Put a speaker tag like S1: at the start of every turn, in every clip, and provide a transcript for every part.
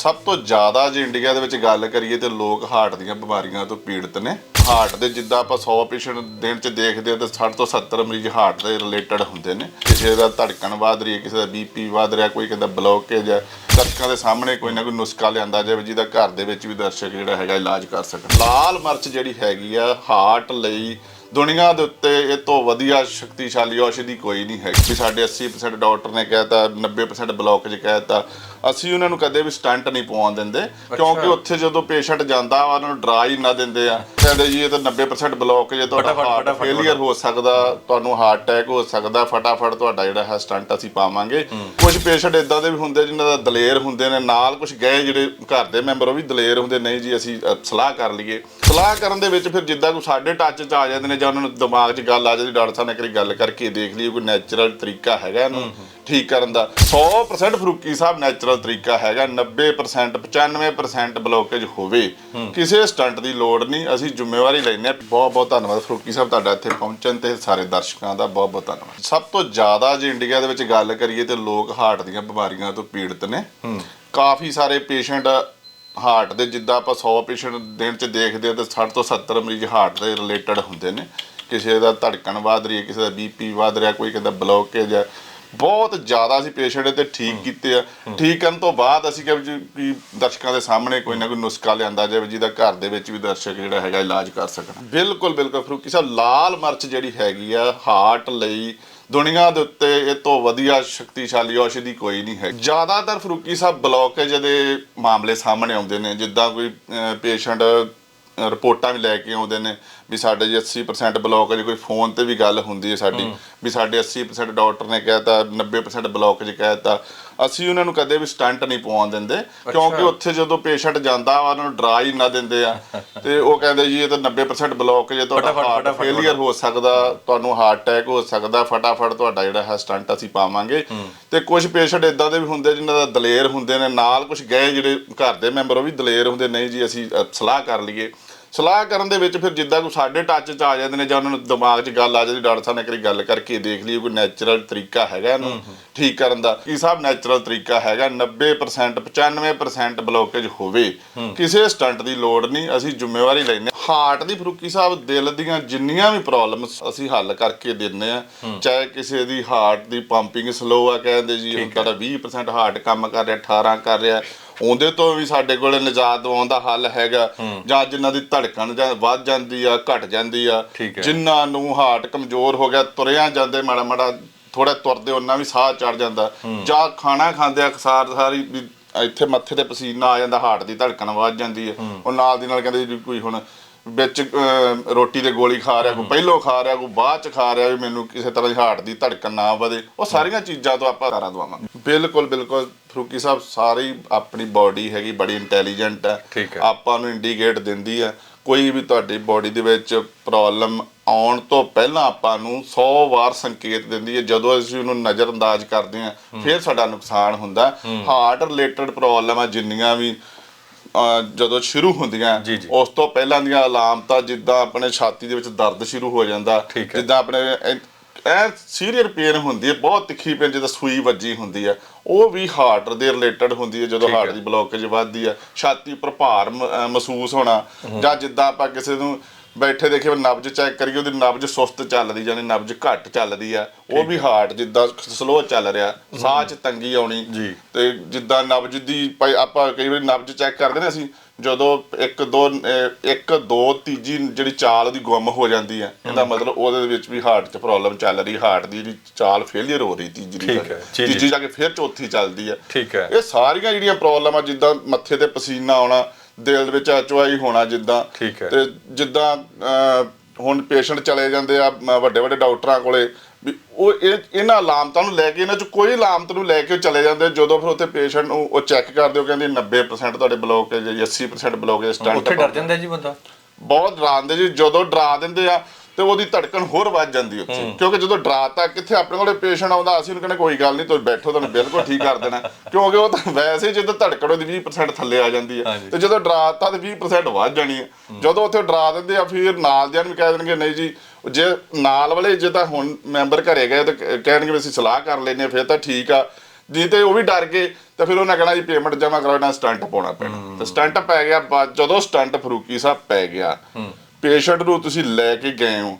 S1: ਸਭ ਤੋਂ ਜ਼ਿਆਦਾ ਜੇ ਇੰਡੀਆ ਦੇ ਵਿੱਚ ਗੱਲ ਕਰੀਏ ਤੇ ਲੋਕ ਹਾਰਟ ਦੀਆਂ ਬਿਮਾਰੀਆਂ ਤੋਂ ਪੀੜਤ ਨੇ। ਹਾਰਟ ਦੇ ਜਿੱਦਾਂ ਆਪਾਂ 100 ਪੇਸ਼ੈਂਟ ਦਿਨ ਚ ਦੇਖਦੇ ਆ ਤਾਂ 60 ਤੋਂ 70 ਮਰੀਜ਼ ਹਾਰਟ ਦੇ ਰਿਲੇਟਡ ਹੁੰਦੇ ਨੇ। ਕਿਸੇ ਦਾ ਧੜਕਣ ਵੱਧ ਰਹੀ ਹੈ, ਕਿਸੇ ਦਾ ਬੀਪੀ ਵੱਧ ਰਿਹਾ, ਕੋਈ ਕਹਿੰਦਾ ਬਲੋਕੇਜ ਹੈ। ਦਰਸ਼ਕਾਂ ਦੇ ਸਾਹਮਣੇ ਕੋਈ ਨਾ ਕੋਈ ਨੁਸਖਾ ਲਿਆਂਦਾ ਜਾਵੇ ਜਿਹਦਾ ਘਰ ਦੇ ਵਿੱਚ ਵੀ ਦਰਸ਼ਕ ਜਿਹੜਾ ਹੈਗਾ ਇਲਾਜ ਕਰ ਸਕਣ। ਲਾਲ ਮਿਰਚ ਜਿਹੜੀ ਹੈਗੀ ਆ, ਹਾਰਟ ਲਈ ਦੁਨੀਆ ਦੇ ਉੱਤੇ ਇਹ ਤੋਂ ਵਧੀਆ ਸ਼ਕਤੀਸ਼ਾਲੀ ਔਸ਼ਧੀ ਕੋਈ ਨਹੀਂ ਹੈ ਕਿ ਸਾਡੇ 80% ਡਾਕਟਰ ਨੇ ਕਹਿਤਾ 90% ਬਲੌਕੇਜ ਕਹਿਤਾ ਅਸੀਂ ਉਹਨਾਂ ਨੂੰ ਕਦੇ ਵੀ ਸਟੰਟ ਨਹੀਂ ਪਵਾਉਣ ਦਿੰਦੇ ਕਿਉਂਕਿ ਉੱਥੇ ਜਦੋਂ ਪੇਸ਼ੈਂਟ ਜਾਂਦਾ ਉਹਨਾਂ ਨੂੰ ਡਰਾ ਹੀ ਨਾ ਦਿੰਦੇ ਆ। ਕਹਿੰਦੇ ਜੀ ਇਹ ਤਾਂ 90% ਬਲੌਕੇਜ ਹੈ ਤੁਹਾਡਾ ਹਾਰਟ ਫੇਲੀਅਰ ਹੋ ਸਕਦਾ ਤੁਹਾਨੂੰ ਹਾਰਟ ਅਟੈਕ ਹੋ ਸਕਦਾ ਫਟਾਫਟ ਤੁਹਾਡਾ ਜਿਹੜਾ ਹੈ ਸਟੰਟ ਅਸੀਂ ਪਾਵਾਂਗੇ। ਕੁਝ ਪੇਸ਼ੈਂਟ ਇਦਾਂ ਦੇ ਵੀ ਹੁੰਦੇ ਜਿਨ੍ਹਾਂ ਦਾ ਦਲੇਰ ਹੁੰਦੇ ਨੇ ਨਾਲ ਕੁਝ ਗਏ ਜਿਹੜੇ ਘਰ ਦੇ ਮੈਂਬਰ ਉਹ ਵੀ ਦਲੇਰ ਹੁੰਦੇ ਨਹੀਂ ਜੀ ਅਸੀਂ ਸਲਾਹ ਕਰ ਲਈਏ। ਸਲਾਹ ਕਰਨ ਦੇ ਵਿੱਚ ਫਿਰ ਜਿੱਦਾਂ ਕੋਈ ਸਾਡੇ ਟੱਚ 'ਚ ਆ ਜਾਂਦੇ ਨੇ ਜਾਂ ਉਹਨਾਂ ਨੂੰ ਦਿਮਾਗ 'ਚ ਗੱਲ ਆ ਜਾਂਦੀ ਡਾਕਟਰ ਸਾਹਿਬ ਨੇ ਕਰੀ ਗੱਲ ਕਰਕੇ ਦੇਖ ਲਈਏ ਕੋਈ ਨੈਚੁਰਲ ਤਰੀਕਾ ਹੈਗਾ ਇਹਨੂੰ। ਠੀਕ ਕਰਨ ਦਾ। 100% ਫਰੂਕੀ ਸਾਹਿਬ ਨੈਚੁਰਲ ਤਰੀਕਾ ਹੈਗਾ 90% 95% ਬਲੋਕੇਜ ਹੋਵੇ। ਕਿਸੇ ਸਟੰਟ ਦੀ ਲੋੜ ਨਹੀਂ ਅਸੀਂ ਜ਼ਿੰਮੇਵਾਰੀ ਲੈਂਦੇ ਹਾਂ। ਬਹੁਤ ਬਹੁਤ ਧੰਨਵਾਦ ਫਰੂਕੀ ਸਾਹਿਬ ਤੁਹਾਡਾ ਇੱਥੇ ਪਹੁੰਚਣ ਤੇ ਸਾਰੇ ਦਰਸ਼ਕਾਂ ਦਾ ਬਹੁਤ ਬਹੁਤ ਧੰਨਵਾਦ। ਸਭ ਤੋਂ ਜ਼ਿਆਦਾ ਜੇ ਇੰਡੀਆ ਦੇ ਵਿੱਚ ਗੱਲ ਕਰੀਏ ਤੇ ਲੋਕ ਹਾਰਟ ਦੀਆਂ ਬਿਮਾਰੀਆਂ ਤੋਂ ਪੀੜਤ ਨੇ। ਕਾਫੀ ਸਾਰੇ ਪੇਸ਼ੈਂਟ ਹਾਰਟ ਦੇ ਜਿੱਦਾਂ ਆਪਾਂ 100 ਪੇਸ਼ੈਂਟ ਦਿਨ ਚ ਦੇਖਦੇ ਆ ਤੇ 60 ਤੋਂ 70 ਮਰੀਜ਼ ਹਾਰਟ ਦੇ ਰਿਲੇਟਡ ਹੁੰਦੇ ਨੇ। ਕਿਸੇ ਦਾ ਧੜਕਣ ਵੱਧ ਰਹੀ ਹੈ ਕਿਸੇ ਦਾ ਬੀਪੀ ਵੱਧ ਰਿਹਾ ਕੋਈ ਕਹਿੰਦਾ ਬਲੋਕੇਜ ਹੈ। ਬਹੁਤ ਜ਼ਿਆਦਾ ਅਸੀਂ ਪੇਸ਼ੈਂਟ ਤੇ ਠੀਕ ਕੀਤੇ ਆ। ਠੀਕ ਕਰਨ ਤੋਂ ਬਾਅਦ ਅਸੀਂ ਕਿਹਾ ਵੀ ਦਰਸ਼ਕਾਂ ਦੇ ਸਾਹਮਣੇ ਕੋਈ ਨਾ ਕੋਈ ਨੁਸਖਾ ਲਿਆਂਦਾ ਜਾਵੇ ਜਿਹਦਾ ਘਰ ਦੇ ਵਿੱਚ ਵੀ ਦਰਸ਼ਕ ਜਿਹੜਾ ਹੈਗਾ ਇਲਾਜ ਕਰ ਸਕਣ। ਬਿਲਕੁਲ ਬਿਲਕੁਲ ਫਰੂਕੀ ਸਾਹਿਬ ਲਾਲ ਮਿਰਚ ਜਿਹੜੀ ਹੈਗੀ ਆ ਹਾਰਟ ਲਈ ਦੁਨੀਆ ਦੇ ਉੱਤੇ ਇਹ ਤੋਂ ਵਧੀਆ ਸ਼ਕਤੀਸ਼ਾਲੀ ਔਸ਼ਧੀ ਕੋਈ ਨਹੀਂ ਹੈ। ਜ਼ਿਆਦਾਤਰ ਫਰੂਕੀ ਸਾਹਿਬ ਬਲੌਕੇਜ ਦੇ ਮਾਮਲੇ ਸਾਹਮਣੇ ਆਉਂਦੇ ਨੇ ਜਿੱਦਾਂ ਕੋਈ ਪੇਸ਼ੈਂਟ ਰਿਪੋਰਟਾਂ ਵੀ ਲੈ ਕੇ ਆਉਂਦੇ ਨੇ ਵੀ ਸਾਡੇ ਜੀ 80% ਬਲੌਕੇਜ ਕੋਈ ਫੋਨ ਤੇ ਵੀ ਗੱਲ ਹੁੰਦੀ ਹੈ ਸਾਡੀ ਵੀ ਸਾਡੇ 80% ਡਾਕਟਰ ਨੇ ਕਹਿਤਾ 90% ਬਲੌਕੇਜ ਕਹਿਤਾ ਅਸੀਂ ਉਹਨਾਂ ਨੂੰ ਕਦੇ ਵੀ ਸਟੰਟ ਨਹੀਂ ਪਵਾਉਣ ਦਿੰਦੇ ਕਿਉਂਕਿ ਉੱਥੇ ਜਦੋਂ ਪੇਸ਼ੈਂਟ ਜਾਂਦਾ ਵਾ ਉਹਨਾਂ ਨੂੰ ਡਰਾ ਹੀ ਨਾ ਦਿੰਦੇ ਆ। ਤੇ ਉਹ ਕਹਿੰਦੇ ਜੀ ਇਹ ਤਾਂ 90% ਬਲੌਕੇਜ ਹੈ ਤੁਹਾਡਾ ਹਾਰਟ ਫੇਲੀਅਰ ਹੋ ਸਕਦਾ ਤੁਹਾਨੂੰ ਹਾਰਟ ਅਟੈਕ ਹੋ ਸਕਦਾ ਫਟਾਫਟ ਤੁਹਾਡਾ ਜਿਹੜਾ ਹੈ ਸਟੰਟ ਅਸੀਂ ਪਾਵਾਂਗੇ। ਤੇ ਕੁਝ ਪੇਸ਼ੈਂਟ ਇਦਾਂ ਦੇ ਵੀ ਹੁੰਦੇ ਜਿਨ੍ਹਾਂ ਦਾ ਦਲੇਰ ਹੁੰਦੇ ਨੇ ਨਾਲ ਕੁਝ ਗਏ ਜਿਹੜੇ ਘਰ ਦੇ ਮੈਂਬਰ ਉਹ ਵੀ ਦਲੇਰ ਹੁੰਦੇ ਨਹੀਂ ਜੀ ਅਸੀਂ ਸਲਾਹ ਕਰ ਲਈਏ। ਸਲਾਹ ਕਰਨ ਦੇ ਵਿੱਚ ਫਿਰ ਜਿੱਦਾਂ ਕੋਈ ਸਾਡੇ ਟੱਚ 'ਚ ਆ ਜਾਂਦੇ ਨੇ ਜਾਂ ਉਹਨਾਂ ਨੂੰ ਦਿਮਾਗ 'ਚ ਗੱਲ ਆ ਜਾਂਦੀ ਡਾਕਟਰ ਸਾਹਿਬ ਨੇ ਕਰੀ ਗੱਲ ਕਰਕੇ ਦੇਖ ਲਈਏ ਕੋਈ ਨੈਚੁਰਲ ਤਰੀਕਾ ਹੈਗਾ ਇਹਨੂੰ ਠੀਕ ਕਰਨ ਦਾ। ਕੀ ਸਾਹਿਬ ਨੈਚੁਰਲ ਤਰੀਕਾ ਹੈਗਾ? 90% 95% ਬਲੋਕੇਜ ਹੋਵੇ। ਕਿਸੇ ਸਟੰਟ ਦੀ ਲੋੜ ਨਹੀਂ ਅਸੀਂ ਜ਼ਿੰਮੇਵਾਰੀ ਹਾਂ। ਹਾਰਟ ਦੀ ਫਰੂਕੀ ਸਾਹਿਬ ਦਿਲ ਦੀਆਂ ਜਿੰਨੀਆਂ ਵੀ ਪ੍ਰੋਬਲਮਸ ਅਸੀਂ ਹੱਲ ਕਰਕੇ ਦਿੰਨੇ ਆ ਚਾਹੇ ਕਿਸੇ ਦੀ ਹਾਰਟ ਦੀ ਪੰਪਿੰਗ ਸਲੋ ਆ ਕਹਿੰਦੇ ਜੀ ਹੁਣ ਤੁਹਾਡਾ 20% ਹਾਰਟ ਕੰਮ ਕਰ ਰਿਹਾ 18 ਕਰ ਰਿਹਾ ਉਹਦੇ ਤੋਂ ਵੀ ਸਾਡੇ ਕੋਲ ਨਿਜਾਤ ਦਿਵਾਉਣ ਦਾ ਹੱਲ ਹੈਗਾ। ਜਾਂ ਜਿਨ੍ਹਾਂ ਦੀ ਧੜਕਣ ਜਾਂ ਵੱਧ ਜਾਂਦੀ ਆ ਘਟ ਜਾਂਦੀ ਆ। ਜਿਨ੍ਹਾਂ ਨੂੰ ਹਾਰਟ ਕਮਜ਼ੋਰ ਹੋ ਗਿਆ ਤੁਰਿਆ ਜਾਂਦੇ ਮਾੜਾ ਮਾੜਾ ਥੋੜਾ ਤੁਰਦੇ ਉਹਨਾਂ ਵੀ ਸਾਹ ਚੜ ਜਾਂਦਾ। ਜਾਂ ਖਾਣਾ ਖਾਂਦੇ ਅਕਸਰ ਸਾਰੀ ਵੀ ਇੱਥੇ ਮੱਥੇ ਤੇ ਪਸੀਨਾ ਆ ਜਾਂਦਾ ਹਾਰਟ ਦੀ ਧੜਕਣ ਵੱਧ ਜਾਂਦੀ ਹੈ। ਉਹ ਨਾਲ ਦੀ ਨਾਲ ਕਹਿੰਦੇ ਜੀ ਕੋਈ ਹੁਣ ਵਿੱਚ ਰੋਟੀ ਤੇ ਗੋਲੀ ਖਾ ਰਿਹਾ ਕੋਈ ਪਹਿਲੋਂ ਖਾ ਰਿਹਾ ਕੋਈ ਬਾਅਦ ਚ ਖਾ ਰਿਹਾ ਵੀ ਮੈਨੂੰ ਕਿਸੇ ਤਰ੍ਹਾਂ ਦੀ ਹਾਰਟ ਦੀ ਧੜਕਨ ਨਾ ਵਧੇ। ਉਹ ਸਾਰੀਆਂ ਚੀਜ਼ਾਂ ਤੋਂ ਆਪਾਂ ਸਾਰਾ ਦਵਾਵਾਂਗੇ। ਬਿਲਕੁਲ ਬਿਲਕੁਲ ਫਰੂਕੀ ਸਾਹਿਬ ਸਾਰੀ ਆਪਣੀ ਬਾਡੀ ਹੈਗੀ ਬੜੀ ਇੰਟੈਲੀਜੈਂਟ ਹੈ
S2: ਠੀਕ ਹੈ।
S1: ਆਪਾਂ ਨੂੰ ਇੰਡੀਕੇਟ ਦਿੰਦੀ ਹੈ ਕੋਈ ਵੀ ਤੁਹਾਡੀ ਬਾਡੀ ਦੇ ਵਿੱਚ ਪ੍ਰੋਬਲਮ ਆਉਣ ਤੋਂ ਪਹਿਲਾਂ ਆਪਾਂ ਨੂੰ 100 ਵਾਰ ਸੰਕੇਤ ਦਿੰਦੀ ਹੈ ਜਦੋਂ ਅਸੀਂ ਉਹਨੂੰ ਨਜ਼ਰਅੰਦਾਜ਼ ਕਰਦੇ ਹਾਂ ਫਿਰ ਸਾਡਾ ਨੁਕਸਾਨ ਹੁੰਦਾ ਹਾਰਟ ਰਿਲੇਟਡ ਪ੍ਰੋਬਲਮ ਆ ਜਿੰਨੀਆਂ ਵੀ ਅਹ, ਜਦੋਂ ਸ਼ੁਰੂ ਹੁੰਦੀਆਂ
S2: ਜੀ, ਜੀ।
S1: ਉਸ ਤੋਂ ਪਹਿਲਾਂ ਦੀਆਂ ਅਲਾਮਤਾਂ ਜਿੱਦਾਂ ਆਪਣੇ ਛਾਤੀ ਦੇ ਵਿੱਚ ਦਰਦ ਸ਼ੁਰੂ ਹੋ ਜਾਂਦਾ
S2: ਠੀਕ ਹੈ।
S1: ਜਿੱਦਾਂ ਆਪਣੇ ਇਹ ਸੀਰੀਅਰ ਪੇਨ ਹੁੰਦੀ ਹੈ ਬਹੁਤ ਤਿੱਖੀ ਪੇਨ ਜਿੱਦਾਂ ਸੂਈ ਵੱਜੀ ਹੁੰਦੀ ਹੈ ਉਹ ਵੀ ਹਾਰਟ ਦੇ ਰਿਲੇਟਡ ਹੁੰਦੀ ਹੈ ਜਦੋਂ। ਹਾਰਟ ਦੀ ਬਲੋਕੇਜ ਵੱਧਦੀ ਹੈ ਛਾਤੀ ਉੱਪਰ ਭਾਰ ਮਹਿਸੂਸ ਹੋਣਾ ਜਾਂ ਜਿੱਦਾਂ ਆਪਾਂ ਕਿਸੇ ਨੂੰ ਬੈਠੇ ਦੇਖੇ ਨਬਜ ਚੈੱਕ ਕਰੀਏ ਉਹਦੀ ਨਬਜ ਸੁਸਤ ਚੱਲਦੀ ਜਾਨੀ ਨਬਜ ਘੱਟ ਚੱਲਦੀ ਆ ਉਹ ਵੀ ਹਾਰਟ ਜਿੱਦਾਂ ਸਲੋ ਚੱਲ ਰਿਹਾ ਸਾਹ 'ਚ ਤੰਗੀ ਆਉਣੀ। ਤੇ ਜਿੱਦਾਂ ਨਬਜ ਦੀ ਆਪਾਂ ਕਈ ਵਾਰੀ ਨਬਜ ਚੈੱਕ ਕਰਦੇ ਨੇ ਅਸੀਂ ਜਦੋਂ ਇੱਕ ਦੋ ਇੱਕ ਦੋ ਤੀਜੀ ਜਿਹੜੀ ਚਾਲ ਦੀ ਗੁੰਮ ਹੋ ਜਾਂਦੀ ਹੈ ਇਹਦਾ ਮਤਲਬ ਉਹਦੇ ਵਿੱਚ ਵੀ ਹਾਰਟ 'ਚ ਪ੍ਰੋਬਲਮ ਚੱਲ ਰਹੀ ਹਾਰਟ ਦੀ ਜਿਹੜੀ ਚਾਲ ਫੇਲਿਅਰ ਹੋ ਰਹੀ ਤੀਜੀ ਦੀ। ਤੀਜੀ ਜਾ ਕੇ ਫਿਰ ਚੌਥੀ ਚੱਲਦੀ ਹੈ
S2: ਠੀਕ ਹੈ।
S1: ਇਹ ਸਾਰੀਆਂ ਜਿਹੜੀਆਂ ਪ੍ਰੋਬਲਮ ਆ ਜਿੱਦਾਂ ਮੱਥੇ ਤੇ ਪਸੀਨਾ ਆਉਣਾ ਦਿਲ ਦੇ ਵਿੱਚ ਅਚਵਾਈ ਹੋਣਾ ਜਿੱਦਾਂ। ਤੇ ਜਿੱਦਾਂ ਹੁਣ ਪੇਸ਼ੈਂਟ ਚਲੇ ਜਾਂਦੇ ਆ ਵੱਡੇ ਵੱਡੇ ਡਾਕਟਰਾਂ ਕੋਲੇ ਵੀ ਉਹ ਇਹ ਇਹਨਾਂ ਅਲਾਮਤਾਂ ਨੂੰ ਲੈ ਕੇ ਇਹਨਾਂ ਚ ਕੋਈ ਅਲਾਮਤ ਨੂੰ ਲੈ ਕੇ ਉਹ ਚਲੇ ਜਾਂਦੇ ਜਦੋਂ ਫਿਰ ਉੱਥੇ ਪੇਸ਼ੈਂਟ ਨੂੰ ਉਹ ਚੈੱਕ ਕਰਦੇ ਉਹ ਕਹਿੰਦੇ 90% ਤੁਹਾਡੇ ਬਲੋਕੇਜ ਹੈ ਜੀ 80% ਬਲੋਕੇਜ ਸਟੰਟ
S2: ਉੱਥੇ ਡਰ ਜਾਂਦਾ ਜੀ ਬੰਦਾ।
S1: ਬਹੁਤ ਡਰਾਉਂਦੇ ਜੀ। ਜਦੋਂ ਡਰਾ ਦਿੰਦੇ ਆ ਤੇ ਉਹਦੀ ਧੜਕਣ ਹੋਰ ਵੱਧ ਜਾਂਦੀ ਉੱਥੇ। ਕਿਉਂਕਿ ਜਦੋਂ ਡਰਾਤਾ ਕਿੱਥੇ ਆਪਣੇ ਕੋਲੇ ਪੇਸ਼ੈਂਟ ਆਉਂਦਾ ਅਸੀਂ ਉਹਨੂੰ ਕਹਿੰਦੇ ਕੋਈ ਗੱਲ ਨਹੀਂ ਤੁਸੀਂ ਬੈਠੋ ਤੁਹਾਨੂੰ ਬਿਲਕੁਲ ਠੀਕ ਕਰ ਦੇਣਾ। ਕਿਉਂਕਿ ਉਹ ਤਾਂ ਵੈਸੇ ਹੀ ਜਦੋਂ ਧੜਕਣ ਉਹਦੀ 20% ਥੱਲੇ ਆ ਜਾਂਦੀ ਹੈ
S2: ਹਾਂਜੀ।
S1: ਤੇ ਜਦੋਂ ਡਰਾਤਾ ਤੇ 20% ਵੱਧ ਜਾਣੀ ਹੈ। ਜਦੋਂ ਉੱਥੇ ਡਰਾ ਦਿੰਦੇ ਆ ਫਿਰ ਨਾਲ ਦਿਆਂ ਨੂੰ ਵੀ ਕਹਿ ਦੇਣਗੇ ਨਹੀਂ ਜੀ ਜੇ ਨਾਲ ਵਾਲੇ ਜੇ ਤਾਂ ਹੁਣ ਮੈਂਬਰ ਘਰੇ ਗਏ ਤਾਂ ਕਹਿਣਗੇ ਵੀ ਅਸੀਂ ਸਲਾਹ ਕਰ ਲੈਨੇ ਫਿਰ ਤਾਂ ਠੀਕ ਆ। ਜੀ ਤੇ ਉਹ ਵੀ ਡਰ ਗਏ ਤੇ ਫਿਰ ਉਹਨਾਂ ਕਹਿਣਾ ਜੀ ਪੇਮੈਂਟ ਜਮ੍ਹਾਂ ਕਰੋ ਇਹਨਾਂ ਸਟੰਟ ਪਾਉਣਾ ਪੈਣਾ। ਤੇ ਸਟੰਟ ਪੈ ਗਿਆ ਬਾਅਦ- ਜਦੋਂ ਸਟੰਟ ਫਰੂਕੀ ਸਾਹਿਬ ਪੈ ਗਿਆ ਪੇਸ਼ੈਂਟ ਨੂੰ ਤੁਸੀਂ ਲੈ ਕੇ ਗਏ ਹੋ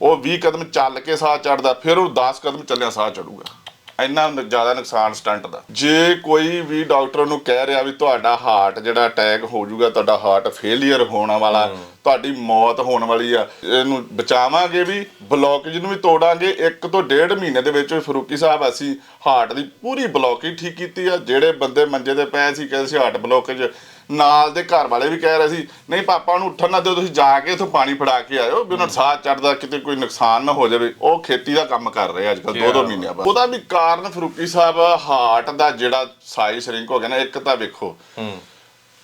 S1: ਉਹ 20 ਕਦਮ ਚੱਲ ਕੇ ਸਾਹ ਚੜਦਾ ਫਿਰ ਉਹ 10 ਕਦਮ ਚੱਲਿਆ ਸਾਹ ਚੜੂਗਾ ਇੰਨਾ ਜ਼ਿਆਦਾ ਨੁਕਸਾਨ ਸਟੰਟ ਦਾ। ਜੇ ਕੋਈ ਵੀ ਡਾਕਟਰ ਨੂੰ ਕਹਿ ਰਿਹਾ ਵੀ ਤੁਹਾਡਾ ਹਾਰਟ ਜਿਹੜਾ ਅਟੈਕ ਹੋ ਜਾਊਗਾ ਤੁਹਾਡਾ ਹਾਰਟ ਫੇਲਿਅਰ ਹੋਣ ਵਾਲਾ ਤੁਹਾਡੀ ਮੌਤ ਹੋਣ ਵਾਲੀ ਆ ਇਹਨੂੰ ਬਚਾਵਾਂਗੇ ਵੀ ਬਲੌਕੇਜ ਨੂੰ ਵੀ ਤੋੜਾਂਗੇ। ਇੱਕ ਤੋਂ ਡੇਢ ਮਹੀਨੇ ਦੇ ਵਿੱਚ ਫਰੂਕੀ ਸਾਹਿਬ ਅਸੀਂ ਹਾਰਟ ਦੀ ਪੂਰੀ ਬਲੌਕੇਜ ਠੀਕ ਕੀਤੀ ਆ। ਜਿਹੜੇ ਬੰਦੇ ਮੰਜੇ ਤੇ ਪਏ ਸੀ ਕਹਿੰਦੇ ਸੀ ਹਾਰਟ ਬਲੌਕੇਜ ਨਾਲ ਦੇ ਘਰ ਵਾਲੇ ਵੀ ਕਹਿ ਰਹੇ ਸੀ ਨਹੀਂ ਪਾਪਾ ਨੂੰ ਉੱਠਣ ਨਾ ਦਿਓ ਤੁਸੀਂ ਜਾ ਕੇ ਉੱਥੋਂ ਪਾਣੀ ਫੜਾ ਕੇ ਆਇਓ ਵੀ ਉਹਨਾਂ ਨੂੰ ਸਾਹ ਚੜਦਾ ਕਿਤੇ ਕੋਈ ਨੁਕਸਾਨ ਨਾ ਹੋ ਜਾਵੇ। ਉਹ ਖੇਤੀ ਦਾ ਕੰਮ ਕਰ ਰਹੇ ਅੱਜ ਕੱਲ ਦੋ ਦੋ ਮਹੀਨਿਆਂ ਬਾਅਦ। ਉਹਦਾ ਵੀ ਕਾਰਨ ਫਰੂਕੀ ਸਾਹਿਬ ਹਾਰਟ ਦਾ ਜਿਹੜਾ ਸਾਈਜ਼ ਸ਼ਰਿੰਕ ਹੋ ਗਿਆ ਨਾ ਇੱਕ ਤਾਂ ਵੇਖੋ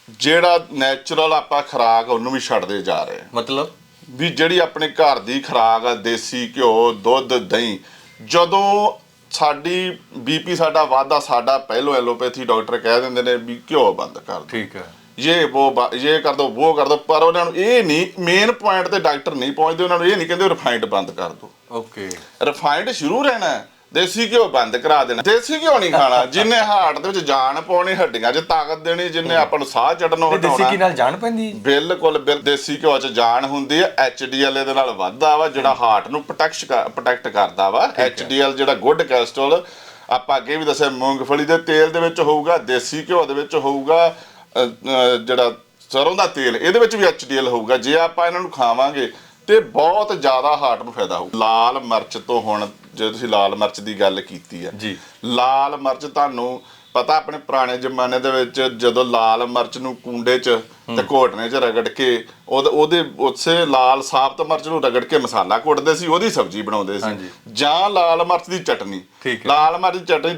S1: ਜਿਹੜਾ ਨੈਚੁਰਲ ਆਪਾਂ ਖੁਰਾਕ ਉਹਨੂੰ ਵੀ ਛੱਡਦੇ ਜਾ ਰਹੇ
S2: ਮਤਲਬ?
S1: ਵੀ ਜਿਹੜੀ ਆਪਣੇ ਘਰ ਦੀ ਖੁਰਾਕ ਆ ਦੇਸੀ ਘਿਓ ਦੁੱਧ ਦਹੀਂ ਜਦੋਂ ਸਾਡੀ ਬੀਪੀ ਸਾਡਾ ਵਾਧਾ ਸਾਡਾ ਪਹਿਲੋ ਐਲੋਪੈਥੀ ਡਾਕਟਰ ਕਹਿ ਦਿੰਦੇ ਨੇ ਵੀ ਘਿਓ ਬੰਦ ਕਰ ਦਿਓ।
S2: ਠੀਕ ਹੈ।
S1: ਇਹ ਉਹ ਇਹ ਕਰ ਦੋ ਉਹ ਕਰ ਦੋ ਪਰ ਉਹਨਾਂ ਨੂੰ ਇਹ ਨਹੀਂ ਮੇਨ ਪੁਆਇੰਟ ਤੇ ਡਾਕਟਰ ਨਹੀਂ ਪਹੁੰਚਦੇ ਉਹਨਾਂ ਨੂੰ ਇਹ ਨਹੀਂ ਕਹਿੰਦੇ ਰਿਫਾਈਨਡ ਬੰਦ ਕਰ ਦੋ
S2: ਓਕੇ
S1: ਰਿਫਾਈਨਡ ਸ਼ੁਰੂ ਰਹਿਣਾ ਹੈ, ਦੇਸੀ ਘਿਓ ਬੰਦ ਕਰਾ ਦੇਣਾ। ਦੇਸੀ ਘਿਓ ਨਹੀਂ ਖਾਣਾ ਜਿੰਨੇ ਹਾਰਟ ਦੇ ਵਿੱਚ ਜਾਨ ਪਾਉਣੀ ਹੱਡੀਆਂ 'ਚ ਤਾਕਤ ਦੇਣੀ ਜਿੰਨੇ ਆਪਾਂ ਨੂੰ ਸਾਹ ਚੜਨੋਂ
S2: ਦੇਸੀ
S1: ਹਟਾਉਣਾ।
S2: ਕੀ ਨਾਲ ਜਾਣ ਪੈਂਦੀ
S1: ਬਿਲਕੁਲ ਬਿਲ ਦੇਸੀ ਘਿਓ ਚ ਜਾਨ ਹੁੰਦੀ ਹੈ ਐਚਡੀਐਲ ਇਹਦੇ ਨਾਲ ਵੱਧਦਾ ਵਾ ਜਿਹੜਾ ਹਾਰਟ ਨੂੰ ਪ੍ਰੋਟੈਕਟ ਪ੍ਰੋਟੈਕਟ ਕਰਦਾ ਵਾ। ਐਚਡੀਐਲ ਜਿਹੜਾ ਗੁੱਡ ਕੋਲੇਸਟ੍ਰੋਲ ਆਪਾਂ ਅੱਗੇ ਵੀ ਦੱਸਿਆ ਮੂੰਗਫਲੀ ਦੇ ਤੇਲ ਦੇ ਵਿੱਚ ਹੋਊਗਾ ਦੇਸੀ ਘਿਓ ਦੇ ਵਿੱਚ ਹੋਊਗਾ ਜਿਹੜਾ ਸਰੋਂ ਦਾ ਤੇਲ ਇਹਦੇ ਵਿੱਚ ਵੀ ਐਚਡੀਐਲ ਹੋਊਗਾ ਜੇ ਆਪਾਂ ਇਹਨਾਂ ਨੂੰ ਖਾਵਾਂਗੇ ਤੇ ਬਹੁਤ ਜ਼ਿਆਦਾ ਹਾਰਟ ਨੂੰ ਫਾਇਦਾ ਹੋਊ। ਲਾਲ ਮਿਰਚ ਤੋਂ ਹੁਣ ਜੇ ਤੁਸੀਂ ਲਾਲ ਮਿਰਚ ਦੀ ਗੱਲ ਕੀਤੀ ਆ।
S2: ਜੀ।
S1: ਲਾਲ ਮਿਰਚ ਤੁਹਾਨੂੰ ਪਤਾ ਆਪਣੇ ਪੁਰਾਣੇ ਜ਼ਮਾਨੇ ਦੇ ਵਿੱਚ ਜਦੋਂ ਲਾਲ ਮਿਰਚ ਨੂੰ ਕੁੰਡੇ 'ਚ ਤੇ ਘੋਟਨੇ 'ਚ ਰਗੜ ਕੇ ਉਹਦੇ ਉਸੇ ਲਾਲ ਸਾਬਤ ਮਿਰਚ ਨੂੰ ਰਗੜ ਕੇ ਮਸਾਲਾ ਕੁੱਟਦੇ ਸੀ ਉਹਦੀ ਸਬਜ਼ੀ ਬਣਾਉਂਦੇ ਸੀ। ਜਾਂ ਲਾਲ ਮਿਰਚ ਦੀ ਚਟਨੀ। ਲਾਲ ਮਿਰਚ ਦੀ ਚਟਨੀ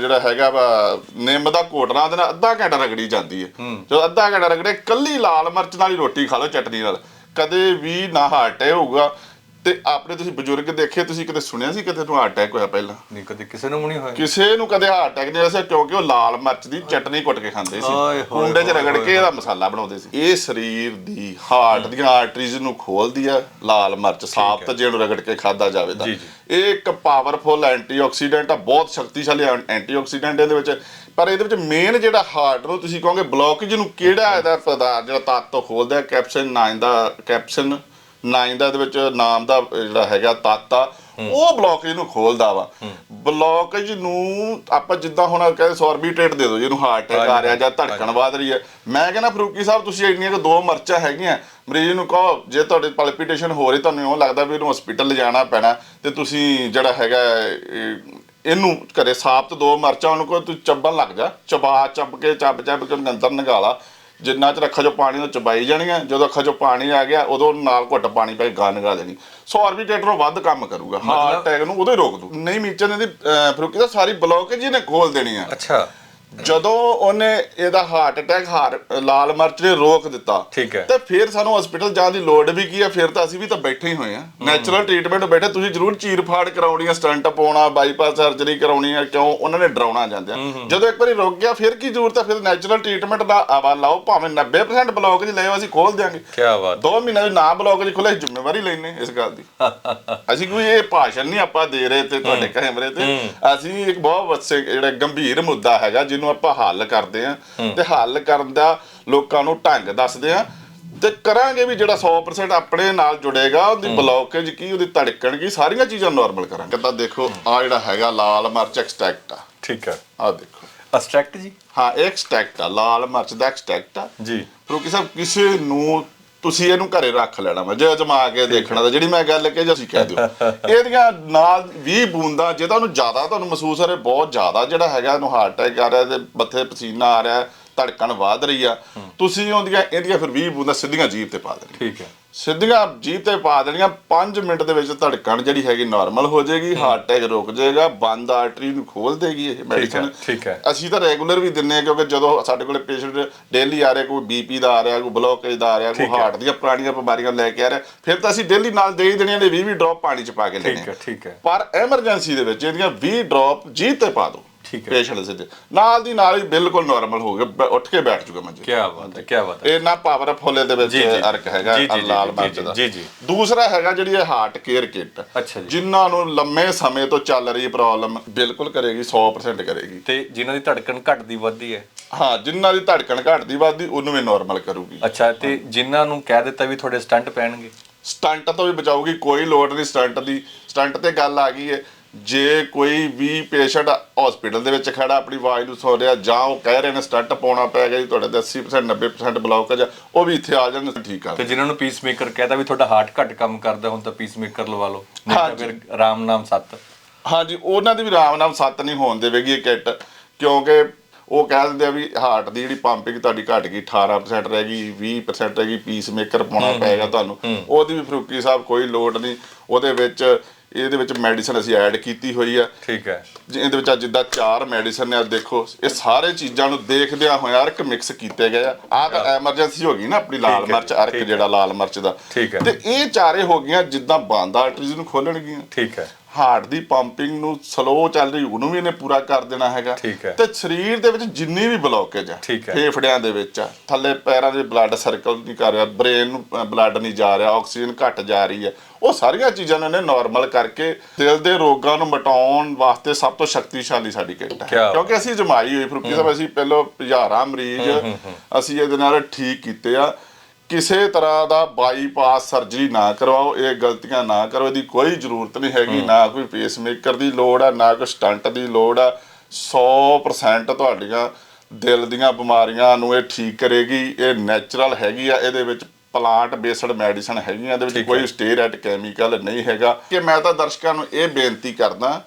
S1: ਜਿਹੜਾ ਹੈਗਾ ਵਾ ਨਿੰਮ ਦਾ ਘੋਟਣਾ ਉਹਦੇ ਨਾਲ ਅੱਧਾ ਘੰਟਾ ਰਗੜੀ ਜਾਂਦੀ ਹੈ। ਜਦੋਂ ਅੱਧਾ ਘੰਟਾ ਰਗੜੇ ਕੱਲੀ ਲਾਲ ਮਿਰਚ ਨਾਲ ਹੀ ਰੋਟੀ ਖਾ ਲਓ ਚਟਨੀ ਨਾਲ। ਕਦੇ ਵੀ ਨਾ ਅਟੈਕ ਹੋਊਗਾ। ਤੇ ਆਪਣੇ ਤੁਸੀਂ ਬਜ਼ੁਰਗ ਦੇਖੇ ਤੁਸੀਂ ਕਦੇ ਸੁਣਿਆ ਸੀ ਕਿਤੇ ਨੂੰ ਹਾਰਟ ਅਟੈਕ ਹੋਇਆ ਪਹਿਲਾਂ?
S2: ਨਹੀਂ ਕਦੇ ਕਿਸੇ ਨੂੰ ਵੀ ਨਹੀਂ ਹੋਇਆ।
S1: ਕਿਸੇ ਨੂੰ ਕਦੇ ਹਾਰਟ ਅਟੈਕ ਨਹੀਂ ਆਇਆ ਕਿਉਂਕਿ ਉਹ ਲਾਲ ਮਿਰਚ ਦੀ ਚਟਨੀ ਕੁੱਟ ਕੇ ਖਾਂਦੇ ਸੀ। ਕੁੰਡੇ 'ਚ ਰਗੜ ਕੇ ਇਹਦਾ ਮਸਾਲਾ ਬਣਾਉਂਦੇ ਸੀ। ਇਹ ਸਰੀਰ ਦੀ ਹਾਰਟ ਦੀਆਂ ਆਰਟਰੀਜ਼ ਨੂੰ ਖੋਲਦੀ ਆ ਲਾਲ ਮਿਰਚ ਸਾਬਤ ਜਿਹਨੂੰ ਰਗੜ ਕੇ ਖਾਦਾ ਜਾਵੇ ਤਾਂ। ਇਹ ਇੱਕ ਪਾਵਰਫੁਲ ਐਂਟੀਆਕਸੀਡੈਂਟ ਆ ਬਹੁਤ ਸ਼ਕਤੀਸ਼ਾਲੀ ਐਂਟੀਆਕਸੀਡੈਂਟ ਇਹਦੇ ਵਿੱਚ। ਪਰ ਇਹਦੇ ਵਿੱਚ ਮੇਨ ਜਿਹੜਾ ਹਾਰਟ ਨੂੰ ਤੁਸੀਂ ਕਹੋਗੇ ਬਲੌਕੇਜ ਨੂੰ ਕਿਹੜਾ ਇਹਦਾ ਪਦਾਰਥ ਜਿਹੜਾ ਤੱਤ ਖੋਲਦਾ ਕੈਪਸਨ 9 ਦਾ ਕੈਪਸਨ 9 ਦਾ ਇਹਦੇ ਵਿੱਚ ਨਾਮ ਦਾ ਜਿਹੜਾ ਹੈਗਾ ਤੱਤ ਉਹ ਬਲੌਕੇਜ ਨੂੰ ਖੋਲਦਾ ਵਾ। ਬਲੌਕੇਜ ਨੂੰ ਆਪਾਂ ਜਿੱਦਾਂ ਹੁਣ ਕਹਿੰਦੇ ਸੌਰਬੀਟੇਟ ਦੇ ਦਿਓ ਜਿਹਨੂੰ ਹਾਰਟ ਅਟੈਕ ਆ ਰਿਹਾ ਜਾਂ ਧੜਕਣ ਵਧ ਰਹੀ ਹੈ। ਮੈਂ ਕਹਿੰਦਾ ਫਰੂਕੀ ਸਾਹਿਬ ਤੁਸੀਂ ਇੰਨੀਆਂ ਕਿ ਦੋ ਮਰਚਾਂ ਹੈਗੀਆਂ ਮਰੀਜ਼ ਨੂੰ ਕਹੋ ਜੇ ਤੁਹਾਡੇ ਪਲਪੀਟੇਸ਼ਨ ਹੋ ਰਹੀ ਤੁਹਾਨੂੰ ਉਹ ਲੱਗਦਾ ਵੀ ਇਹਨੂੰ ਹਸਪੀਟਲ ਲਿਜਾਣਾ ਪੈਣਾ ਤੇ ਤੁਸੀਂ ਜਿਹੜਾ ਹੈਗਾ ਇਹ- ਇਹਨੂੰ ਘਰੇ ਸਾਬਤ ਦੋ ਮਰਚਾਂ ਉਹਨੂੰ ਕਹੋ ਤੂੰ ਚੱਬਣ ਲੱਗ ਜਾ ਚਬਾ ਚੱਬ ਕੇ ਚੱਬ ਚੱਬ ਕੇ ਅੰਦਰ ਨਿਗਾਲਾ। ਜਿੰਨਾ ਚ ਅੱਖਾਂ ਚੋਂ ਪਾਣੀ ਨੂੰ ਚਬਾਈ ਜਾਣੀਆਂ ਜਦੋਂ ਅੱਖਾਂ ਚੋਂ ਪਾਣੀ ਆ ਗਿਆ ਉਦੋਂ ਨਾਲ ਘੁੱਟ ਪਾਣੀ ਪੈ ਕੇ ਗਾਂ ਨਿਗਾ ਦੇਣੀ। ਸੋ ਆਰਬੀਟੇਟਰ ਵੱਧ ਕੰਮ ਕਰੂਗਾ। ਹਾਰਟ ਅਟੈਕ ਨੂੰ ਉਦੋਂ ਹੀ ਰੋਕ ਦੂ। ਨਹੀਂ ਮੀਚਨ ਦੀ ਫਰੂਕੀ ਦਾ ਸਾਰੀ ਬਲੌਕੇਜ ਇਹਨੇ ਖੋਲ ਦੇਣੀ ਆ।
S2: ਅੱਛਾ।
S1: ਜਦੋਂ ਉਹਨੇ ਇਹਦਾ ਹਾਰਟ ਅਟੈਕ ਹਾਰ ਲਾਲ ਮਿਰਚ ਨੇ ਰੋਕ ਦਿੱਤਾ
S2: ਠੀਕ ਹੈ।
S1: ਤੇ ਫਿਰ ਸਾਨੂੰ ਹਸਪੀਟਲ ਜਾਣ ਦੀ ਲੋੜ ਵੀ ਕੀ ਆ? ਫਿਰ ਤਾਂ ਅਸੀਂ ਵੀ ਤਾਂ ਬੈਠੇ ਹੀ ਹੋਏ ਆ। ਨੈਚੁਰਲ ਟ੍ਰੀਟਮੈਂਟ ਬੈਠੇ ਤੁਸੀਂ ਜ਼ਰੂਰ ਚੀਰ ਫਾੜ ਕਰਾਉਣੀ ਆ ਸਟੰਟ ਪਾਉਣਾ ਬਾਈਪਾਸ ਸਰਜਰੀ ਕਰਾਉਣੀ ਆ ਕਿਉਂ? ਉਹਨਾਂ ਨੇ ਡਰਾਉਣਾ ਜਾਂਦੇ ਆ। ਜਦੋਂ ਇੱਕ ਵਾਰੀ ਰੁਕ ਗਿਆ ਫਿਰ ਕੀ ਜ਼ਰੂਰਤ ਆ? ਫਿਰ ਨੈਚੁਰਲ ਟ੍ਰੀਟਮੈਂਟ ਦਾ ਆਵਾ ਲਾਓ ਭਾਵੇਂ 90% ਬਲੌਕ ਜੀ ਲਿਓ ਅਸੀਂ ਖੋਲ ਦਿਆਂਗੇ।
S2: ਕੀ ਬਾਤ।
S1: ਦੋ ਮਹੀਨੇ ਵਿੱਚ ਨਾ ਬਲੌਕ ਜੀ ਖੁੱਲੇ ਜ਼ਿੰਮੇਵਾਰੀ ਲੈਣੇ ਇਸ ਗੱਲ ਦੀ। ਅਸੀਂ ਕੋਈ ਇਹ ਭਾਸ਼ਣ ਨਹੀਂ ਆਪਾਂ ਦੇ ਰਹੇ ਤੇ ਤੁਹਾਡੇ ਕੈਮਰੇ ਤੇ। ਅਸੀਂ ਇੱਕ ਬਹੁਤ ਵੱਸੇ ਜਿਹੜਾ ਗੰਭੀਰ ਮੁੱਦਾ ਹੈਗਾ ਜਿਹਨੂੰ ਆਪਾਂ ਹੱਲ ਕਰਦੇ ਆ ਤੇ ਹੱਲ ਕਰਨ ਦਾ ਲੋਕਾਂ ਨੂੰ ਢੰਗ ਦੱਸਦੇ ਆ ਤੇ ਕਰਾਂਗੇ ਵੀ ਜਿਹੜਾ 100% ਆਪਣੇ ਨਾਲ ਜੁੜੇਗਾ ਉਹਦੀ ਬਲੌਕੇਜ ਕੀ ਉਹਦੀ ਧੜਕਣ ਕੀ ਸਾਰੀਆਂ ਚੀਜ਼ਾਂ ਨਾਰਮਲ ਕਰਾਂਗੇ। ਤਾਂ ਦੇਖੋ ਆ ਜਿਹੜਾ ਹੈਗਾ ਲਾਲ ਮਿਰਚ ਐਕਸਟ੍ਰੈਕਟ ਆ।
S2: ਠੀਕ ਹੈ
S1: ਆ ਦੇਖੋ।
S2: ਅਬਸਟ੍ਰੈਕਟ ਜੀ?
S1: ਹਾਂ ਐਕਸਟ੍ਰੈਕਟ ਆ ਲਾਲ ਮਿਰਚ ਦਾ ਐਕਸਟ੍ਰੈਕਟ ਆ।
S2: ਜੀ।
S1: ਸਭ ਕਿਸੇ ਨੂੰ ਤੁਸੀਂ ਇਹਨੂੰ ਘਰੇ ਰੱਖ ਲੈਣਾ ਵਾ ਜੇ ਅਜਮਾ ਕੇ ਦੇਖਣਾ ਤਾਂ ਜਿਹੜੀ ਮੈਂ ਗੱਲ ਕਹੀ ਤੁਸੀਂ ਕਹਿ ਦਿਓ। ਇਹਦੀਆਂ ਨਾਲ 20 ਬੂੰਦਾਂ ਜੇ ਤੁਹਾਨੂੰ ਜ਼ਿਆਦਾ ਤੁਹਾਨੂੰ ਮਹਿਸੂਸ ਹੋ ਰਿਹਾ ਬਹੁਤ ਜ਼ਿਆਦਾ ਜਿਹੜਾ ਹੈਗਾ ਇਹਨੂੰ ਹਾਰਟ ਅਟੈਕ ਆ ਰਿਹਾ ਤੇ ਬੱਥੇ ਪਸੀਨਾ ਆ ਰਿਹਾ ਧੜਕਣ ਵਧ ਰਹੀ ਆ। ਤੁਸੀਂ ਉਹਦੀਆਂ ਇਹਦੀਆਂ ਫਿਰ 20 ਬੂੰਦਾਂ ਸਿੱਧੀਆਂ ਜੀਭ ਤੇ ਪਾ ਦੇਣੀਆਂ।
S2: ਠੀਕ ਹੈ।
S1: ਸਿੱਧੀਆਂ ਜੀਭ ਤੇ ਪਾ ਦੇਣੀਆਂ 5 ਮਿੰਟ ਦੇ ਵਿੱਚ ਧੜਕਣ ਜਿਹੜੀ ਹੈਗੀ ਨਾਰਮਲ ਹੋ ਜਾਏਗੀ ਹਾਰਟ ਅਟੈਕ ਰੁਕ ਜਾਏਗਾ ਬੰਦ ਆਰਟਰੀ ਨੂੰ ਖੋਲ ਦੇਗੀ ਇਹ ਮੈਡੀਸਨ
S2: ਠੀਕ ਹੈ।
S1: ਅਸੀਂ ਤਾਂ ਰੈਗੂਲਰ ਵੀ ਦਿੰਨੇ ਆ ਕਿਉਂਕਿ ਜਦੋਂ ਸਾਡੇ ਕੋਲੇ ਪੇਸ਼ੈਂਟ ਡੇਲੀ ਆ ਰਿਹਾ ਕੋਈ ਬੀਪੀ ਦਾ ਆ ਰਿਹਾ ਕੋਈ ਬਲੌਕੇਜ ਦਾ ਆ ਰਿਹਾ ਕੋਈ
S2: ਠੀਕ।
S1: ਹਾਰਟ ਦੀਆਂ ਪੁਰਾਣੀਆਂ ਬਿਮਾਰੀਆਂ ਲੈ ਕੇ ਆ ਰਿਹਾ ਫਿਰ ਤਾਂ ਅਸੀਂ ਡੇਲੀ ਨਾਲ ਦੇ ਹੀ ਦੇਣੀਆਂ ਨੇ 20 20 ਡ੍ਰੌਪ ਪਾਣੀ ਚ ਪਾ ਕੇ
S2: ਠੀਕ
S1: ਲੈਣੇ
S2: ਹੈ ਠੀਕ ਹੈ।
S1: ਪਰ ਐਮਰਜੈਂਸੀ ਦੇ ਵਿੱਚ ਇਹਦੀਆਂ 20 ਡ੍ਰੌਪ ਜੀਭ ਤੇ ਪਾ ਦਿਓ। ਜੀ
S2: ਠੀਕ ਹੈ।
S1: ਪੇਸ਼ੈਂਟ ਸਿੱਧੇ। ਨਾਲ ਦੀ ਨਾਲ ਹੀ ਬਿਲਕੁਲ ਨਾਰਮਲ ਹੋ ਗਿਆ ਉੱਠ ਕੇ ਬੈਠ ਜੂਗਾ ਮੰਜੇ
S2: ਕੀ ਬਾਤ ਹੈ ਕੀ ਬਾਤ ਹੈ।
S1: ਇਹ ਨਾ ਪਾਵਰਫੁਲ ਦੇ ਵਿੱਚ। ਅਰਕ ਹੈਗਾ ਲਾਲ ਮਰਚ ਦਾ।
S2: ਜੀ, ਜੀ।
S1: ਦੂਸਰਾ ਹੈਗਾ ਜਿਹੜੀ ਇਹ ਹਾਰਟ ਕੇਅਰ ਕਿੱਟ
S2: ਅੱਛਾ ਜੀ।
S1: ਜਿਨ੍ਹਾਂ ਨੂੰ ਲੰਮੇ ਸਮੇਂ ਤੋਂ ਚੱਲ ਰਹੀ ਪ੍ਰੋਬਲਮ ਬਿਲਕੁਲ ਕਰੇਗੀ 100% ਕਰੇਗੀ।
S2: ਤੇ ਜਿਨ੍ਹਾਂ ਦੀ ਧੜਕਣ ਘਟਦੀ ਵੱਧਦੀ ਹੈ?
S1: ਹਾਂ ਜਿਨ੍ਹਾਂ ਦੀ ਧੜਕਣ ਘਟਦੀ ਵੱਧਦੀ ਉਹਨੂੰ ਵੀ ਨਾਰਮਲ ਕਰੂਗੀ।
S2: ਅੱਛਾ ਤੇ ਜਿਨ੍ਹਾਂ ਨੂੰ ਕਹਿ ਦਿੱਤਾ ਵੀ ਤੁਹਾਡੇ ਸਟੰਟ ਪੈਣਗੇ?
S1: ਸਟੰਟ ਤੋਂ ਵੀ ਬਚਾਊਗੀ ਕੋਈ ਲੋੜ ਨਹੀਂ ਸਟੰਟ ਦੀ। ਸਟੰਟ ਤੇ ਗੱਲ ਆ ਗਈ ਹੈ ਜੇ ਕੋਈ ਵੀ ਪੇਸ਼ੈਂਟ ਹਸਪੀਟਲ ਦੇ ਵਿੱਚ ਖੜਾ ਆਪਣੀ ਆਵਾਜ਼ ਨੂੰ ਸੁਣ ਰਿਹਾ ਜਾਂ ਉਹ ਕਹਿ ਰਹੇ ਨੇ ਸਟੰਟ ਪਾਉਣਾ ਪੈ ਗਿਆ ਜੀ ਤੁਹਾਡੇ ਤੇ 80% 90% ਬਲੌਕੇਜ ਆ ਉਹ ਵੀ ਇੱਥੇ ਆ ਜਾਣ ਠੀਕ ਕਰ
S2: ਤੇ ਜਿਨ੍ਹਾਂ ਨੂੰ ਪੀਸਮੇਕਰ ਕਹਤਾ ਵੀ ਤੁਹਾਡਾ ਹਾਰਟ ਘੱਟ ਕੰਮ ਕਰਦਾ ਹੁਣ ਤਾਂ ਪੀਸਮੇਕਰ ਲਵਾ ਲਓ ਨਹੀਂ ਤਾਂ। ਫਿਰ ਰਾਮ ਨਾਮ ਸੱਤ।
S1: ਹਾਂਜੀ ਉਹਨਾਂ ਦੀ ਵੀ ਆਰਾਮ ਨਾਲ ਸੱਤ ਨਹੀਂ ਹੋਣ ਦੇਵੇਗੀ ਇਹ ਕਿੱਟ ਕਿਉਂਕਿ ਉਹ ਕਹਿ ਦਿੰਦੇ ਆ ਵੀ ਹਾਰਟ ਦੀ ਜਿਹੜੀ ਪੰਪਿੰਗ ਤੁਹਾਡੀ ਘਟ ਗਈ 18% ਰਹਿ ਗਈ 20% ਰਹਿ ਗਈ ਪੀਸ ਮੇਕਰ ਪਾਉਣਾ ਪਏਗਾ ਤੁਹਾਨੂੰ। ਉਹਦੀ ਵੀ ਫਰੂਕੀ ਸਾਹਿਬ ਕੋਈ ਲੋਡ ਨਹੀਂ ਉਹਦੇ ਵਿੱਚ ਇਹਦੇ ਵਿੱਚ ਮੈਡੀਸਨ ਅਸੀਂ ਐਡ ਕੀਤੀ ਹੋਈ ਆ।
S2: ਠੀਕ ਹੈ।
S1: ਜੀ, ਇਹਦੇ ਵਿੱਚ ਜਿੱਦਾਂ ਚਾਰ ਮੈਡੀਸਨ ਨੇ ਆ ਦੇਖੋ ਇਹ ਸਾਰੇ ਚੀਜ਼ਾਂ ਨੂੰ ਦੇਖਦਿਆਂ ਹੋਇਆ ਅਰਕ ਮਿਕਸ ਕੀਤੇ ਗਏ ਆ। ਆ ਤਾਂ ਐਮਰਜੈਂਸੀ ਹੋ ਗਈ ਨਾ ਆਪਣੀ ਲਾਲ ਮਿਰਚ ਅਰਕ। ਜਿਹੜਾ ਲਾਲ ਮਿਰਚ ਦਾ।
S2: ਠੀਕ ਹੈ।
S1: ਤੇ ਇਹ ਚਾਰੇ ਹੋ ਗਈਆਂ ਜਿੱਦਾਂ ਬੰਦ ਆਰਟਰੀਜ਼ ਨੂੰ ਖੋਲਣਗੀਆਂ।
S2: ਠੀਕ ਹੈ।
S1: ਹਾਰਟ ਦੀ ਪੰਪਿੰਗ ਨੂੰ ਸਲੋ ਚੱਲ ਰਹੀ ਉਹਨੂੰ ਵੀ ਇਹਨੇ ਪੂਰਾ ਕਰ ਦੇਣਾ ਹੈਗਾ। ਤੇ ਸਰੀਰ ਦੇ ਵਿੱਚ ਜਿੰਨੀ ਵੀ ਬਲੌਕੇਜ ਆ। ਫੇਫੜਿਆਂ ਦੇ ਵਿੱਚ ਆ ਥੱਲੇ ਪੈਰਾਂ ਦੇ ਬਲੱਡ ਸਰਕਲ ਨਹੀਂ ਕਰ ਰਿਹਾ ਬ੍ਰੇਨ ਨੂੰ ਬਲੱਡ ਨਹੀਂ ਜਾ ਰਿਹਾ ਆਕਸੀਜਨ ਘਟ ਜਾ ਰਹੀ ਹੈ। ਉਹ ਸਾਰੀਆਂ ਚੀਜ਼ਾਂ ਨੂੰ ਇਹਨੇ ਨਾਰਮਲ ਕਰਕੇ ਦਿਲ ਦੇ ਰੋਗਾਂ ਨੂੰ ਮਿਟਾਉਣ ਵਾਸਤੇ ਸਭ ਤੋਂ ਸ਼ਕਤੀਸ਼ਾਲੀ ਸਾਡੀ ਕਿੱਟ ਹੈ। ਕਿਉਂਕਿ ਅਸੀਂ ਜਮਾਈ ਹੋਈ ਫਰੂਕੀ ਸਾਹਿਬ ਅਸੀਂ ਪਹਿਲਾਂ ਹਜ਼ਾਰਾਂ ਮਰੀਜ਼ ਅਸੀਂ ਇਹਦੇ ਨਾਲ ਠੀਕ ਕੀਤੇ ਆ। ਕਿਸੇ ਤਰ੍ਹਾਂ ਦਾ ਬਾਈਪਾਸ ਸਰਜਰੀ ਨਾ ਕਰਵਾਓ ਇਹ ਗਲਤੀਆਂ ਨਾ ਕਰੋ ਇਹਦੀ ਕੋਈ ਜ਼ਰੂਰਤ ਨਹੀਂ ਹੈਗੀ ਨਾ ਕੋਈ ਪੇਸਮੇਕਰ ਦੀ ਲੋੜ ਆ ਨਾ ਕੋਈ ਸਟੰਟ ਦੀ ਲੋੜ ਆ। 100% ਤੁਹਾਡੀਆਂ ਦਿਲ ਦੀਆਂ ਬਿਮਾਰੀਆਂ ਨੂੰ ਇਹ ਠੀਕ ਕਰੇਗੀ ਇਹ ਨੈਚੁਰਲ ਹੈਗੀ ਆ ਇਹਦੇ ਵਿੱਚ ਪਲਾਂਟ ਬੇਸਡ ਮੈਡੀਸਨ ਹੈਗੀਆਂ ਇਹਦੇ ਵਿੱਚ ਕੋਈ ਸਟੇਰੋਇਡ ਕੈਮੀਕਲ ਨਹੀਂ ਹੈਗਾ। ਕਿ ਮੈਂ ਤਾਂ ਦਰਸ਼ਕਾਂ ਨੂੰ ਇਹ ਬੇਨਤੀ ਕਰਦਾ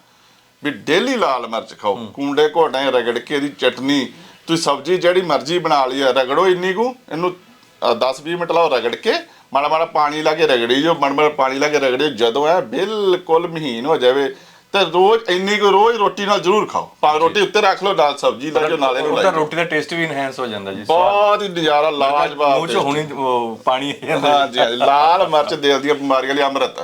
S1: ਵੀ ਡੇਲੀ ਲਾਲ ਮਿਰਚ ਖਾਓ ਕੁੰਡੇ ਘੋਟੇ ਰਗੜ ਕੇ ਇਹਦੀ ਚਟਨੀ ਤੁਸੀਂ ਸਬਜ਼ੀ ਜਿਹੜੀ ਮਰਜ਼ੀ ਬਣਾ ਲਈ ਆ ਰਗੜੋ ਇੰਨੀ ਕੁ ਇਹਨੂੰ 10-20 ਮਿੰਟ ਲਾਓ ਰਗੜ ਕੇ ਮਾੜਾ ਮਾੜਾ ਪਾਣੀ ਲਾ ਕੇ ਰਗੜੀ ਜੋ ਮਾੜਾ ਮਾੜਾ ਪਾਣੀ ਲਾ ਕੇ ਰਗੜੀ ਜਦੋਂ ਇਹ ਬਿਲਕੁਲ ਮਹੀਨ ਹੋ ਜਾਵੇ ਤੇ ਰੋਜ਼ ਇੰਨੀ ਕੁ ਰੋਜ਼ ਰੋਟੀ ਨਾਲ ਜ਼ਰੂਰ ਖਾਓ। ਭਾਵੇਂ ਰੋਟੀ ਉੱਤੇ ਰੱਖ ਲਓ ਨਾਲ ਸਬਜ਼ੀ ਲਾ ਜੋ ਨਾਲੇ ਨੂੰ ਜਾਓ।
S2: ਰੋਟੀ ਦਾ ਟੇਸਟ ਵੀ ਇਨਹੈਂਸ ਹੋ ਜਾਂਦਾ ਜੀ
S1: ਬਹੁਤ ਹੀ ਨਜ਼ਾਰਾ ਲਾਜਵਾਬ
S2: ਮੂੰਹ ਚ ਹੁਣੀ ਪਾਣੀ
S1: ਹਾਂਜੀ ਹਾਂਜੀ, ਲਾਲ ਮਿਰਚ ਦਿਲ ਦੀਆਂ ਬਿਮਾਰੀਆਂ ਲਈ ਅੰਮ੍ਰਿਤ ਹੈ।